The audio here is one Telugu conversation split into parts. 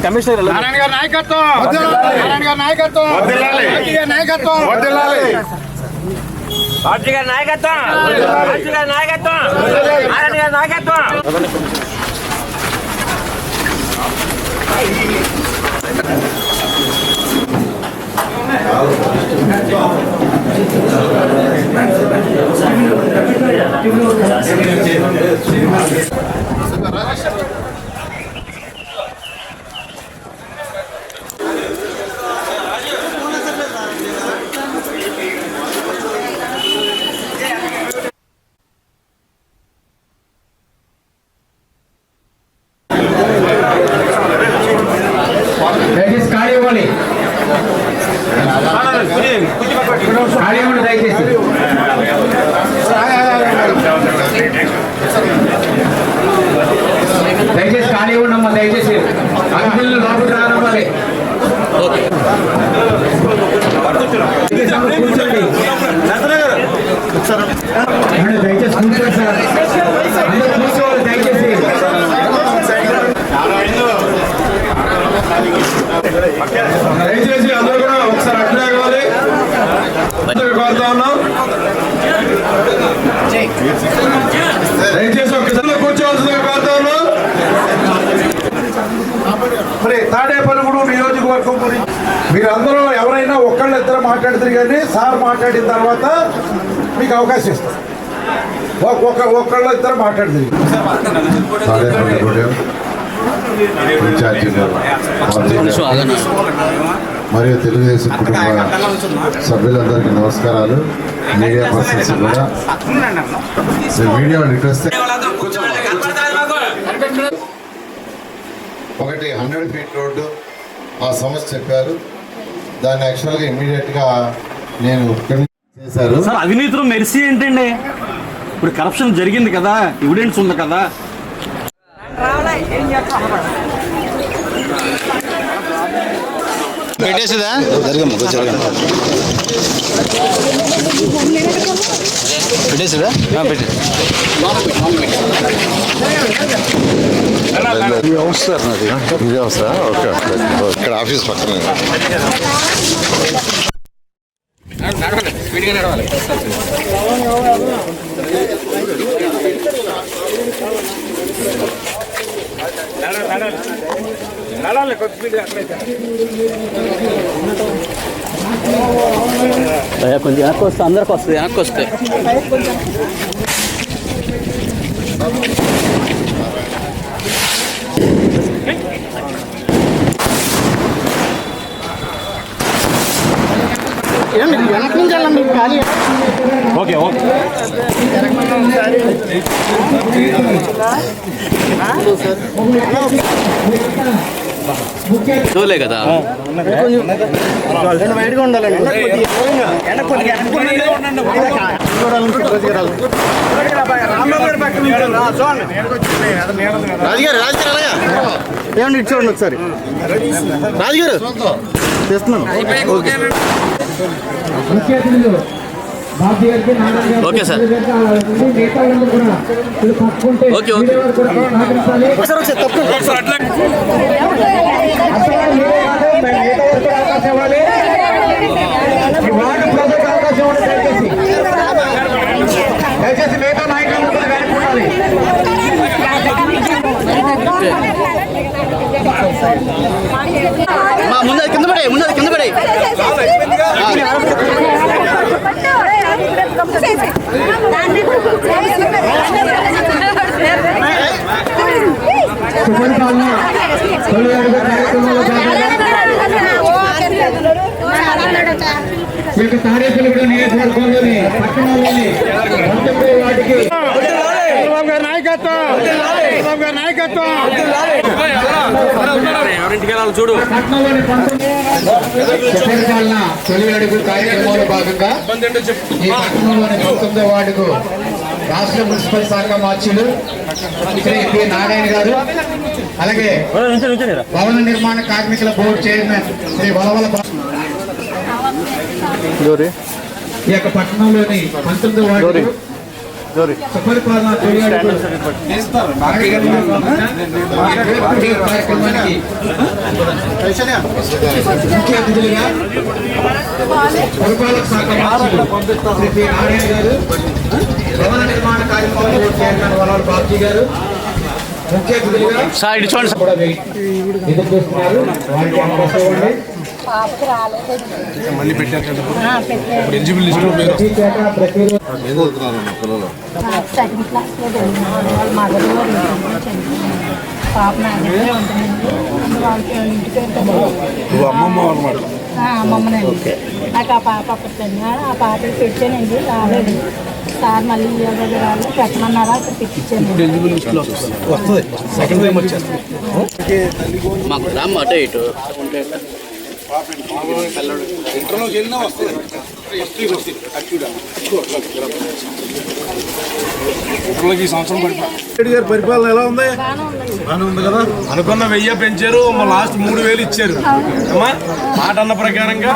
కమిషనర్ నారాయణ గారి నాయకత్వం నారాయణ గారి నాయకత్వం పార్టీ గారి నాయకత్వం పార్టీ గారి నాయకత్వం పార్టీ గారి నాయకత్వం నారాయణ గారి నాయకత్వం దయచేసి ఖాళీ ఇవ్వాలి ఖాళీ ఇవ్వండి దయచేసి దయచేసి ఖాళీ ఇవ్వండి అమ్మా దయచేసి అతిథులను లోపలికి రానివ్వాలి కూర్చోండి. ఏమండి, దయచేసి కూర్చోండి సార్ అందరూ కూర్చోవాలి దయచేసి దయచేసి అందరూ కూడా ఒకసారి అట్లే కావాలి కోరుతా ఉన్నాం. దయచేసి ఒకసారి కూర్చోవలసిందిగా కోరుతా ఉన్నాం. మరి తాడేపల్లిగూడు నియోజకవర్గం గురించి మీరందరూ ఎవరైనా ఒకళ్ళు ఇద్దరు మాట్లాడుతారు కానీ సార్ మాట్లాడిన తర్వాత మీకు అవకాశం ఇస్తాం. ఒక- ఒక ఒకళ్ళు ఇద్దరు మాట్లాడుతారు మరియు తెలుగుదేశం కుటుంబ సభ్యులందరికీ నమస్కారాలు. మీడియా పర్సన్స్ కూడా. మీడియా రిక్వెస్ట్ ఒకటి హండ్రెడ్ ఫీట్ రోడ్డు ఆ సమస్య చెప్పారు. దాన్ని యాక్చువల్గా ఇమీడియట్గా నేను చేశారు. సార్ అవినీతిలో మెరిసి ఏంటండి? ఇప్పుడు కరప్షన్ జరిగింది కదా ఎవిడెన్స్ ఉంది కదా. పెట్టేసిదా? జరగమ్మ జరగమ్మ. పెట్టేసిదా? పెట్టి. సార్ నాది. ఇదే సార్ ఓకే ఇక్కడ ఆఫీస్ పక్కన. కొంచెం వెనక్కి వస్తే అందరికి వస్తుంది వెనక్కి వస్తే. ఓకే ఓకే చూలే కదా రాజుగారు రాజుగారు అలాగా ఏమండి ఇటు చూడండి ఒకసారి రాజుగారు చేస్తున్నాను ఓకే సార్. Okay, okay. దయచేసి. మిగతా నాయకులు. మా ముందు కింద పడే ముందు కింద పడే సుపరిపాలన తొలి అడుగు కార్యక్రమంలో భాగంగా ఈ యొక్క కూడా నియోజకవర్గంలోని పట్టణంలోని పంతొమ్మిది వాటికి నాయకత్వం. చూడు తొలి అడుగు కార్యక్రమంలో భాగంగా ఈ పట్టణంలోని పంతొమ్మిదో వార్డుకు రాష్ట్ర మున్సిపల్ శాఖ మార్చులు శ్రీ పి. నారాయణ గారు అలాగే భవన నిర్మాణ కార్మికుల బోర్డు చైర్మన్ శ్రీ వలవల ఈ యొక్క పట్టణంలోని పంతొమ్మిదో వార్డు సుపరిపాలన తొలి అడుగు కార్యక్రమానికి ముఖ్య అతిథులుగా పురపాలక శాఖ మంత్రులు శ్రీ. నారాయణ గారు భవన నిర్మాణ కార్యక్రమం బోర్డు చైర్మన్ వలాల్ బాబ్జీ గారు. ముఖ్య అతిథులుగా సార్ ఇటు చూడండి కూడా వెయిట్. ఎదురు చూస్తున్నారు? వారికి అవకాశం ఇవ్వండి మళ్ళీ పెట్టారు. ఇప్పుడు? ఎలిజిబుల్ లిస్ట్ ఏం చదువుతున్నారు పిల్లలు? సెకండ్ మదర్ పాప అమ్మమ్మ అనమాట అమ్మమ్మనండి నాకు ఆ పాప అప్పట్లండి ఆ పాపకి పెట్టానండి. రాలేదు. సార్ మళ్ళీ దగ్గర రాలేదు. పెట్టమన్నారా? అక్కడ పెట్టించాను అటే ఇటు. ఇంటర్లోకి వెళ్ళినా వస్తుంది ఇప్పటికి ఈ సంవత్సరం రెడ్డి గారి పరిపాలన ఎలా ఉంది? బాగానే ఉంది కదా. అనుకున్న వెయ్యి పెంచారు మా లాస్ట్ మూడు వేలు ఇచ్చారు. అమ్మా మాట అన్న ప్రకారంగా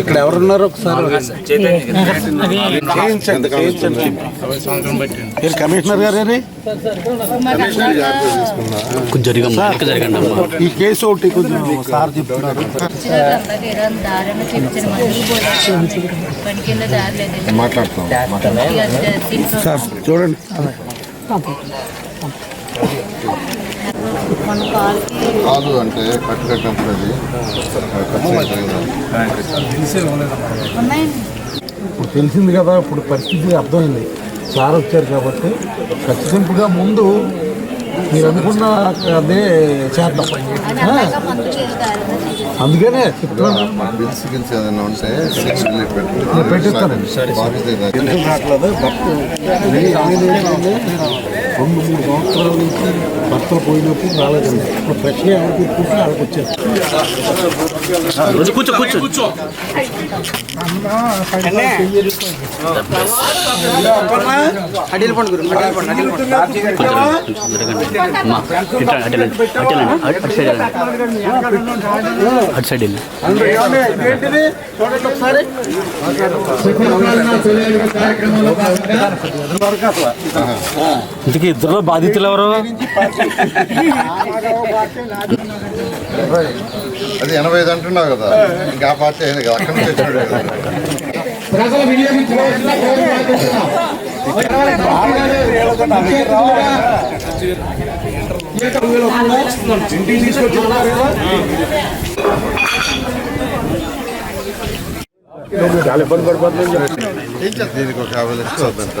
ఇక్కడ ఎవరున్నారు ఒకసారి? మీరు కమిషనర్ గారే ఈ కేసు ఒకటి కొంచెం సార్ చెప్తున్నారు. దారిని చెప్తాను మళ్ళీ పని కింద దారి లేదు మాట్లాడుతాం. సార్ చూడండి. కాదు అంటే కట్టు కట్టినప్పుడు అది. ఇప్పుడు తెలిసింది కదా ఇప్పుడు పరిస్థితి అర్థమైంది. సార్ వచ్చారు కాబట్టి ఖచ్చితంగా ముందు మీరు అనుకున్న అదే చేద్దాం. అందుకనే చెప్తున్నాను. బిల్స్ గిల్స్ ఏదైనా ఉంటే పెట్టిస్తానండి. రెండు మూడు సంవత్సరాల నుంచి భర్తలు పోయినప్పుడు రాలేదండి ఇప్పుడు ప్రశ్న ఎవరికి వాళ్ళకి వచ్చారు కూర్చో కూర్చో. కూర్చో అటు సైడ్ వెళ్ళి ఏంటిది ఇద్దరు బాధితులు ఎవరు? అది ఎనభై ఐదు అంటున్నావు కదా. ఇంకా ఆ పార్టీ అయింది కదా అక్కడి నుంచి వచ్చాడు కదా. ప్రజలు కదా దీనికి ఒక యాభై లక్షలు అవుతుందంట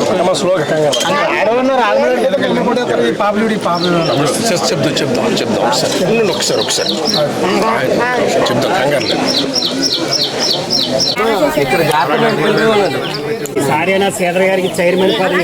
ఎక్స్పెక్టెడ్ అన్న, అన్న, మీరు ఆగండి, మీరు ఆగండి కొంచెం జరగండి వెలిగించు. కంగారు పడకు. ఏం అమ్మా, అమ్మా. చెప్దాం చెప్దాం చెప్దాం ఒకసారి ఒకసారి ఒకసారి చెప్దాం కంగారు లేదు. సారేనా శ్రీధర్ గారికి చైర్మన్ పదవి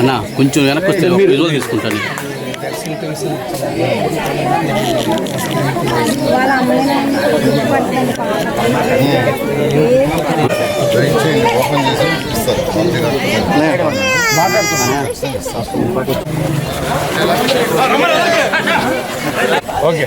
అన్న కొంచెం వెనక్కి వస్తే విలువ తీసుకుంటాను. ఓకే.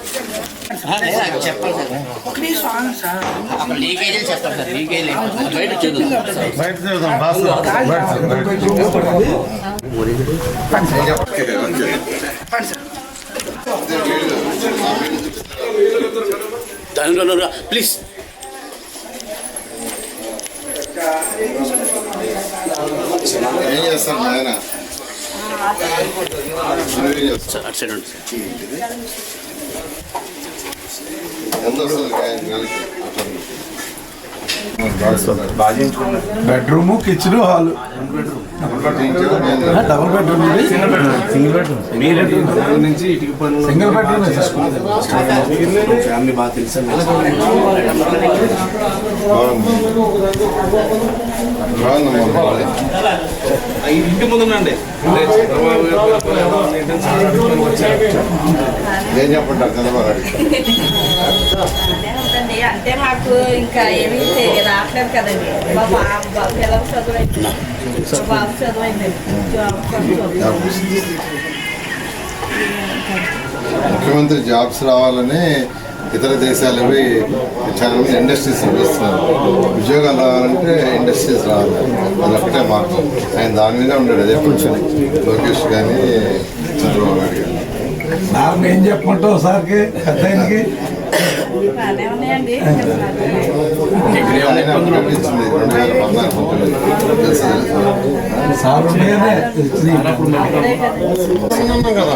ఉన్నారు ఇళ్ళల్లో ఇక్కడ? అన్న వెనక్కి రా. లీకేజీలు చెప్పండి సార్. లీకేజీ బయట చూద్దాం బయట చూద్దాం, బాస్ రా. బయట చూద్దాం, బయట దానిలో ప్లీజ్. ఏం చేస్తాను నాయన? Bedroom kitchen hall. Double bedroom single bedroom. Single bedroom. Family బాగా తెలుసు. బాగుంది. ఇంటి ముందు ఏం చెప్పంటారు చంద్రబాబు ఉందండి. అంటే మాకు ఇంకా ఏమీ తెలియదు రావట్లేదు కదండి. మా బాబు పిల్లలు చదువు అయిపోయింది మా బాబు చదువు కోసం ముఖ్యమంత్రి జాబ్స్ రావాలని ఇతర దేశాలు పోయి చాలా మంది ఇండస్ట్రీస్ నడుస్తున్నారు ఉద్యోగాలు రావాలంటే ఇండస్ట్రీస్ రావాలి. అది ఒకటే మార్గం. ఆయన దాని మీద ఉన్నాడు. అదే కూర్చొని. లోకేష్ కానీ చంద్రబాబు నాయుడు కానీ సార్ ఏం చెప్పమంటావు సార్కి? తెలుసా? సార్ ఉండగానే వచ్చినాయి. ఉన్నాం కదా.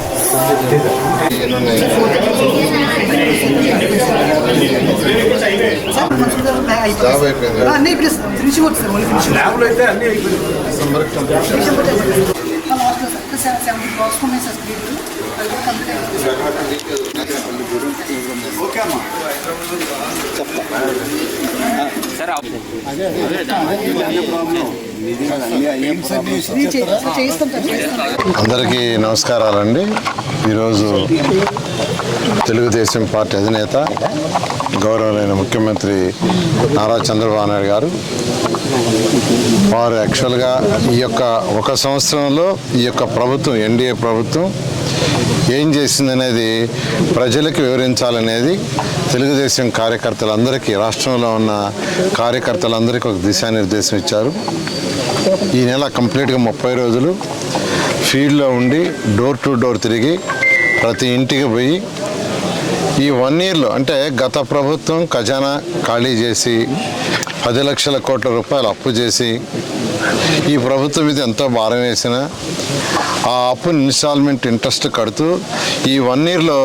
జాబ్ అయిపోయింది. అన్నీ ఇప్పుడు ఫినిషింగ్ ల్యాబ్లో అయితే అన్ని అయిపోయింది December complete last sir seventy box ఉన్నాయి సార్ అది అందరికీ నమస్కారాలండి. ఈరోజు తెలుగుదేశం పార్టీ అధినేత గౌరవమైన ముఖ్యమంత్రి నారా చంద్రబాబు నాయుడు గారు వారు యాక్చువల్గా ఈ యొక్క ఒక సంవత్సరంలో ఈ యొక్క ప్రభుత్వం ఎన్డీఏ ప్రభుత్వం ఏం చేసిందనేది ప్రజలకు వివరించాలనేది తెలుగుదేశం కార్యకర్తలందరికీ రాష్ట్రంలో ఉన్న కార్యకర్తలందరికీ ఒక దిశానిర్దేశం ఇచ్చారు. ఈ నెల కంప్లీట్గా ముప్పై రోజులు ఫీల్డ్లో ఉండి డోర్ టు డోర్ తిరిగి ప్రతి ఇంటికి పోయి ఈ వన్ ఇయర్లో అంటే గత ప్రభుత్వం ఖజానా ఖాళీ చేసి పది లక్షల కోట్ల రూపాయలు అప్పు చేసి ఈ ప్రభుత్వం మీద ఎంతో భారం వేసిన ఆ అప్పు ఇన్స్టాల్మెంట్ ఇంట్రెస్ట్ కడుతూ ఈ వన్ ఇయర్లో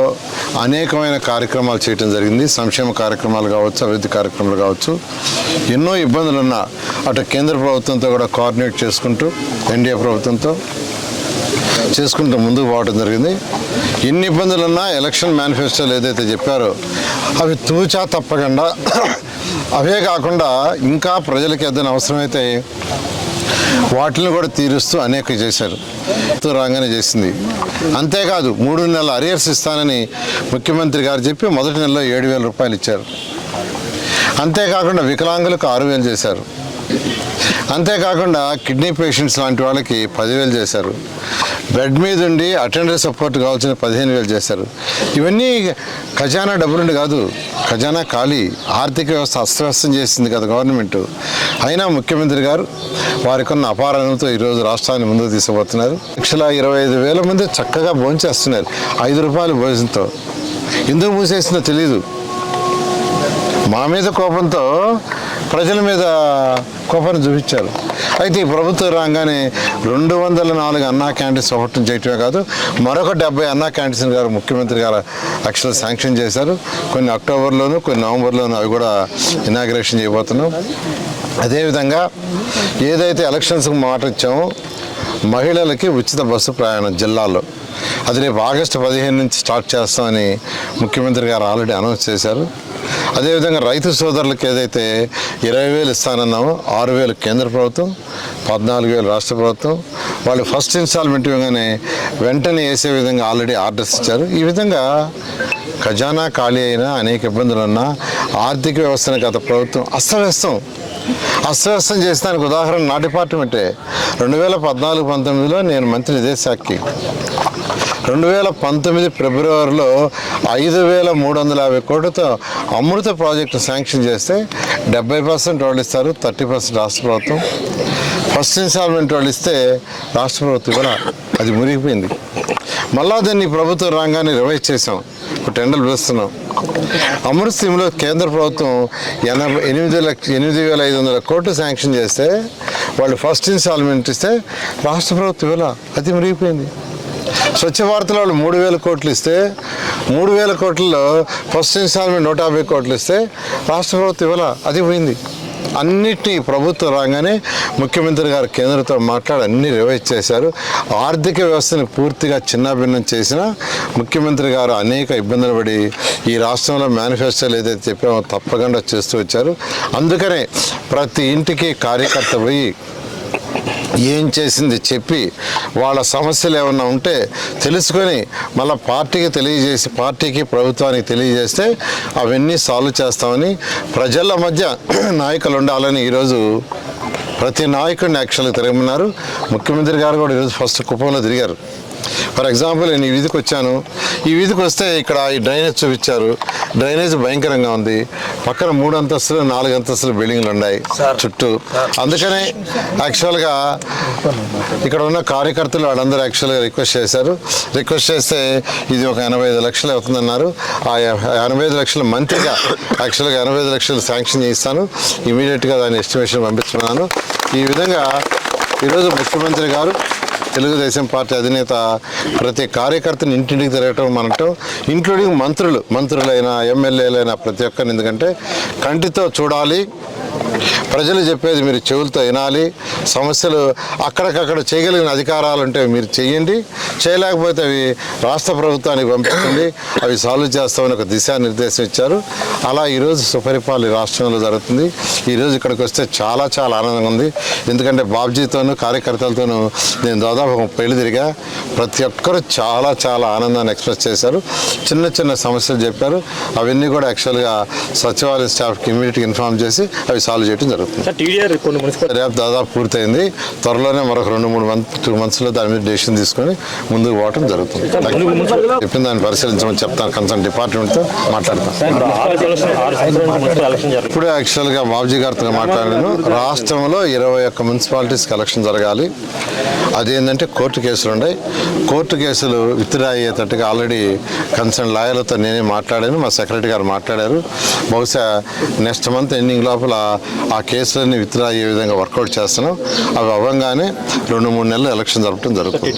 అనేకమైన కార్యక్రమాలు చేయడం జరిగింది. సంక్షేమ కార్యక్రమాలు కావచ్చు అభివృద్ధి కార్యక్రమాలు కావచ్చు. ఎన్నో ఇబ్బందులు ఉన్నా అటు కేంద్ర ప్రభుత్వంతో కూడా కోఆర్డినేట్ చేసుకుంటూ ఎన్డీఏ ప్రభుత్వంతో చేసుకుంటూ ముందుకు పోవడం జరిగింది. ఎన్ని ఇబ్బందులున్నా ఎలక్షన్ మేనిఫెస్టోలు ఏదైతే చెప్పారో అవి తూచా తప్పకుండా అవే కాకుండా ఇంకా ప్రజలకు ఏదైనా అవసరమైతే వాటిని కూడా తీరుస్తూ అనేక చేశారు. ఎంతో రాగానే చేసింది. అంతేకాదు మూడు నెలల అరియర్స్ ఇస్తానని ముఖ్యమంత్రి గారు చెప్పి మొదటి నెలలో ఏడు వేల రూపాయలు ఇచ్చారు. అంతేకాకుండా వికలాంగులకు ఆరు వేలు చేశారు. అంతేకాకుండా కిడ్నీ పేషెంట్స్ లాంటి వాళ్ళకి పదివేలు చేశారు. బెడ్ మీద ఉండి అటెండర్ సపోర్ట్ కావాల్సిన పదిహేను వేలు చేశారు. ఇవన్నీ ఖజానా డబ్బులుండి కాదు ఖజానా ఖాళీ ఆర్థిక వ్యవస్థ అస్తవ్యస్తం చేసింది కదా గవర్నమెంట్. అయినా ముఖ్యమంత్రి గారు వారికి ఉన్న అపారణతో ఈరోజు రాష్ట్రాన్ని ముందుకు తీసుకుపోతున్నారు. లక్షల ఇరవై ఐదు వేల మంది చక్కగా భోంచేస్తున్నారు ఐదు రూపాయల భోజనంతో. ఎందుకు మూసేసిందో తెలియదు మా మీద కోపంతో ప్రజల మీద కోపాన్ని చూపించారు. అయితే ఈ ప్రభుత్వం రాగానే రెండు వందల నాలుగు అన్నా క్యాంటీన్స్ ఒకటి చేయటమే కాదు మరొక డెబ్బై అన్నా క్యాంటీన్స్ గారు ముఖ్యమంత్రి గారు యాక్చువల్ శాంక్షన్ చేశారు. కొన్ని అక్టోబర్లోను కొన్ని నవంబర్లోను అవి కూడా ఇనాగ్రేషన్ చేయబోతున్నాం. అదేవిధంగా ఏదైతే ఎలక్షన్స్కి మాట ఇచ్చామో మహిళలకి ఉచిత బస్సు ప్రయాణం జిల్లాలో. అది రేపు ఆగస్టు పదిహేను నుంచి స్టార్ట్ చేస్తామని ముఖ్యమంత్రి గారు ఆల్రెడీ అనౌన్స్ చేశారు. అదేవిధంగా రైతు సోదరులకు ఏదైతే ఇరవై వేలు ఇస్తానన్నామో ఆరు వేలు కేంద్ర ప్రభుత్వం పద్నాలుగు వేలు రాష్ట్ర ప్రభుత్వం వాళ్ళు ఫస్ట్ ఇన్స్టాల్మెంట్ ఇవ్వగానే వెంటనే వేసే విధంగా ఆల్రెడీ ఆర్డర్స్ ఇచ్చారు. ఈ విధంగా ఖజానా ఖాళీ అయినా అనేక ఇబ్బందులు ఉన్నా ఆర్థిక వ్యవస్థను గత ప్రభుత్వం అస్తవ్యస్తం. అస్తవ్యస్తం చేసడానికి ఉదాహరణ నా డిపార్ట్మెంటే రెండు వేల పద్నాలుగు పంతొమ్మిదిలో నేను మంత్రి విదేశాఖకి. రెండు వేల పంతొమ్మిది ఫిబ్రవరిలో ఐదు వేల మూడు వందల యాభై కోట్లతో అమృత ప్రాజెక్టు శాంక్షన్ చేస్తే డెబ్బై పర్సెంట్ వాళ్ళు ఇస్తారు థర్టీ పర్సెంట్ రాష్ట్ర ప్రభుత్వం. ఫస్ట్ ఇన్స్టాల్మెంట్ వాళ్ళు ఇస్తే రాష్ట్ర ప్రభుత్వం కూడా అది మురిగిపోయింది. మళ్ళా దాన్ని ప్రభుత్వం రాగానే రివైజ్ చేసాం ఇప్పుడు టెండర్లు పిలుస్తున్నాం అమృత్ స్కీమ్లో కేంద్ర ప్రభుత్వం ఎనభై ఎనిమిది లక్ష ఎనిమిది వేల ఐదు వందల కోట్లు శాంక్షన్ చేస్తే వాళ్ళు ఫస్ట్ ఇన్స్టాల్మెంట్ ఇస్తే రాష్ట్ర ప్రభుత్వం ఇవ్వాల అది మురిగిపోయింది. స్వచ్ఛ భారత్లో వాళ్ళు మూడు వేల కోట్లు ఇస్తే మూడు వేల కోట్లలో ఫస్ట్ ఇన్స్టాల్మెంట్ నూట యాభై కోట్లు ఇస్తే రాష్ట్ర ప్రభుత్వం ఇవ్వాల అది పోయింది అన్నిటినీ ప్రభుత్వం రాగానే ముఖ్యమంత్రి గారు కేంద్రంతో మాట్లాడి అన్ని రివైజ్ చేశారు. ఆర్థిక వ్యవస్థని పూర్తిగా చిన్నాభిన్నం చేసిన ముఖ్యమంత్రి గారు అనేక ఇబ్బందులు పడి ఈ రాష్ట్రంలో మేనిఫెస్టోలు ఏదైతే చెప్పామో తప్పకుండా చేస్తూ వచ్చారు. అందుకనే ప్రతి ఇంటికి కార్యకర్త పోయి ఏం చేసింది చెప్పి వాళ్ళ సమస్యలు ఏమన్నా ఉంటే తెలుసుకొని మళ్ళీ పార్టీకి తెలియజేసి పార్టీకి ప్రభుత్వానికి తెలియజేస్తే అవన్నీ సాల్వ్ చేస్తామని ప్రజల మధ్య నాయకులు ఉండాలని ఈరోజు ప్రతి నాయకుడిని యాక్చువల్గా తిరగమన్నారు. ముఖ్యమంత్రి గారు కూడా ఈరోజు ఫస్ట్ కుప్పంలో తిరిగారు. ఫర్ ఎగ్జాంపుల్ నేను ఈ వీధికి వచ్చాను. ఈ వీధికి వస్తే ఇక్కడ ఈ డ్రైనేజ్ చూపించారు. డ్రైనేజ్ భయంకరంగా ఉంది. పక్కన మూడు అంతస్తులు నాలుగు అంతస్తులు బిల్డింగ్లు ఉన్నాయి చుట్టూ. అందుకనే యాక్చువల్గా ఇక్కడ ఉన్న కార్యకర్తలు వాళ్ళందరూ యాక్చువల్గా రిక్వెస్ట్ చేశారు. రిక్వెస్ట్ చేస్తే ఇది ఒక ఎనభై ఐదు లక్షలు అవుతుందన్నారు. ఆ ఎనభై ఐదు లక్షల మంత్రిగా యాక్చువల్గా ఎనభై ఐదు లక్షలు శాంక్షన్ చేయిస్తాను. ఇమీడియట్గా దాని ఎస్టిమేషన్ పంపిస్తున్నాను. ఈ విధంగా ఈరోజు ముఖ్యమంత్రి గారు తెలుగుదేశం పార్టీ అధినేత ప్రతి కార్యకర్తని ఇంటింటికి తిరగటం మనటం ఇంక్లూడింగ్ మంత్రులు మంత్రులైన ఎమ్మెల్యేలైన ప్రతి ఒక్కరిని. ఎందుకంటే కంటితో చూడాలి ప్రజలు చెప్పేది మీరు చెవులతో వినాలి. సమస్యలు అక్కడికక్కడ చేయగలిగిన అధికారాలు ఉంటే మీరు చేయండి. చేయలేకపోతే అవి రాష్ట్ర ప్రభుత్వానికి పంపించండి అవి సాల్వ్ చేస్తామని ఒక దిశానిర్దేశం ఇచ్చారు. అలా ఈరోజు సుపరిపాలన రాష్ట్రంలో జరుగుతుంది. ఈరోజు ఇక్కడికి వస్తే చాలా చాలా ఆనందంగా ఉంది. ఎందుకంటే బాబ్జీతోనూ కార్యకర్తలతోనూ నేను దాదాపు పెళ్ళి తిరిగా ప్రతి ఒక్కరూ చాలా చాలా ఆనందాన్ని ఎక్స్ప్రెస్ చేశారు. చిన్న చిన్న సమస్యలు చెప్పారు. అవన్నీ కూడా యాక్చువల్గా సచివాలయ స్టాఫ్కి ఇమీడియట్గా ఇన్ఫార్మ్ చేసి అవి సాల్వ్ చేయడం జరుగుతుంది. రేపు దాదాపు పూర్తయింది. త్వరలోనే మరొక రెండు మూడు మంత్ టూ మంత్స్లో దాని మీద డెసిషన్ తీసుకొని ముందుకు పోవటం జరుగుతుంది. చెప్పిన దాన్ని పరిశీలించమని చెప్తాను. కన్సర్న్ డిపార్ట్మెంట్తో మాట్లాడతాను. ఇప్పుడే యాక్చువల్గా బాబుజీ గారితో మాట్లాడాను. రాష్ట్రంలో ఇరవై ఒక్క మున్సిపాలిటీస్కి ఎలక్షన్ జరగాలి. అదేంటంటే కోర్టు కేసులు ఉన్నాయి. కోర్టు కేసులు విత్డ్రా అయ్యేటట్టుగా ఆల్రెడీ కన్సర్న్ లాయర్లతో నేనే మాట్లాడాను. మా సెక్రటరీ గారు మాట్లాడారు. బహుశా నెక్స్ట్ మంత్ ఎండింగ్ లోపల ఆ కేసులన్నీ విత్డ్రా అయ్యే విధంగా వర్కౌట్ చేస్తున్నాం. అవి అవ్వగానే రెండు మూడు నెలలు ఎలక్షన్ జరపడం జరుగుతుంది.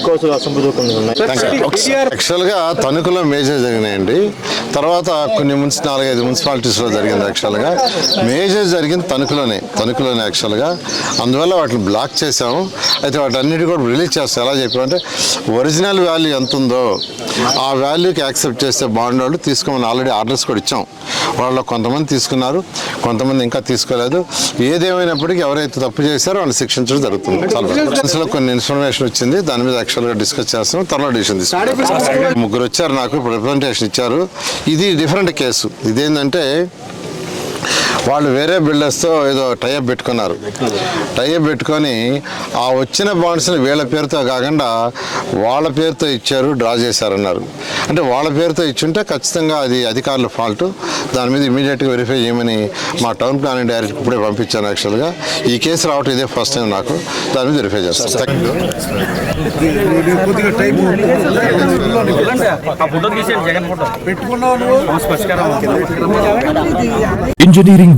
యాక్చువల్గా తణుకులో మేజర్ జరిగినాయండి. తర్వాత కొన్ని మున్సి నాలుగైదు మున్సిపాలిటీస్లో జరిగింది యాక్చువల్గా మేజర్ జరిగింది తణుకులోనే తణుకులోనే యాక్చువల్గా అందువల్ల వాటిని బ్లాక్ చేసాము అయితే వాటన్నిటి కూడా రిలీజ్ చేస్తాం. ఎలా చెప్పామంటే ఒరిజినల్ వాల్యూ ఎంత ఉందో ఆ వాల్యూకి యాక్సెప్ట్ చేస్తే బాగుండే వాళ్ళు తీసుకోమని ఆల్రెడీ ఆర్డర్స్ కూడా ఇచ్చాం. వాళ్ళు కొంతమంది తీసుకున్నారు కొంతమంది ఇంకా తీసుకోలేదు. ఏదేమైనప్పటికీ ఎవరైతే తప్పు చేశారో వాళ్ళు శిక్షించడం జరుగుతుంది. కొన్ని ఇన్ఫర్మేషన్ వచ్చింది. దాని మీద యాక్చువల్గా డిస్కస్ చేస్తున్నాం. త్వరలో డిసిషన్ తీసుకుంటాం. ముగ్గురు వచ్చారు నాకు ఇప్పుడు రిప్రజెంటేషన్ ఇచ్చారు. ఇది డిఫరెంట్ కేసు ఇదేంటంటే వాళ్ళు వేరే బిల్డర్స్తో ఏదో టైఅప్ పెట్టుకున్నారు. టైఅప్ పెట్టుకొని ఆ వచ్చిన బాండ్స్ని వీళ్ళ పేరుతో కాకుండా వాళ్ళ పేరుతో ఇచ్చారు డ్రా చేశారన్నారు. అంటే వాళ్ళ పేరుతో ఇచ్చుంటే ఖచ్చితంగా అది అధికారుల ఫాల్ట్ దాని మీద ఇమీడియట్గా వెరిఫై చేయమని మా టౌన్ ప్లానింగ్ డైరెక్టర్ ఇప్పుడే పంపించాను యాక్చువల్గా ఈ కేసు రావటం ఇదే ఫస్ట్ టైం నాకు. దాని మీద వెరిఫై చేస్తాను ఇంజనీరింగ్